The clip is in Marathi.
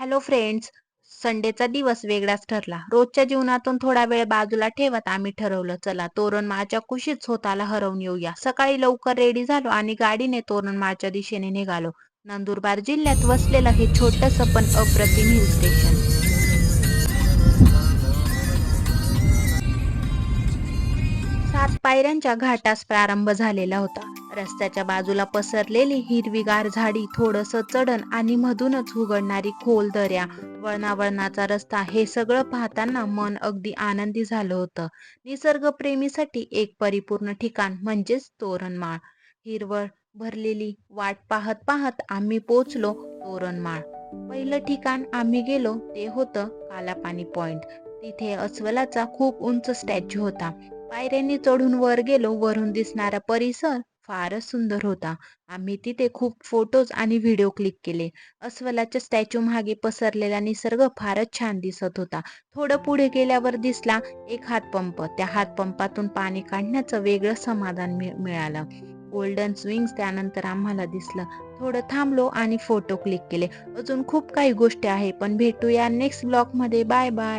हॅलो फ्रेंड्स संडेचा दिवस वेगळाच ठरला. रोजच्या जीवनातून थोडा वेळ बाजूला ठेवत आम्ही ठरवलं चला तोरणमाळच्या कुशीत स्वतःला हरवून येऊया. सकाळी लवकर रेडी झालो आणि गाडीने तोरणमाळच्या दिशेने निघालो. नंदुरबार जिल्ह्यात वसलेलं हे छोटस पण अप्रतिम हिल स्टेशन. सात पायऱ्यांच्या घाटास प्रारंभ झालेला होता. रस्त्याच्या बाजूला पसरलेली हिरवीगार झाडी थोडस चढण आणि मधूनच उघडणारी खोल दऱ्या वळणावळणाचा रस्ता हे सगळं पाहताना मन अगदी आनंदी झालं होतं. निसर्गप्रेमीसाठी एक परिपूर्ण ठिकाण म्हणजेच तोरणमाळ. हिरवळ भरलेली वाट पाहत पाहत आम्ही पोचलो तोरणमाळ. पहिलं ठिकाण आम्ही गेलो ते होतं कालापाणी पॉइंट. तिथे अस्वलाचा खूप उंच स्टॅच्यू होता. पायऱ्यांनी चढून वर गेलो वरून दिसणारा परिसर फारच सुंदर होता. आम्ही तिथे खूप फोटोज आणि व्हिडिओ क्लिक केले. अस्वलाच्या स्टॅच्यू मागे पसरलेला निसर्ग फारच छान दिसत होता. थोडं पुढे गेल्यावर दिसला एक हातपंप त्या हातपंपातून पाणी काढण्याचं वेगळं समाधान मिळालं. गोल्डन स्विंग्स त्यानंतर आम्हाला दिसलं. थोडं थांबलो आणि फोटो क्लिक केले. अजून खूप काही गोष्टी आहे पण भेटूया नेक्स्ट ब्लॉगमध्ये बाय बाय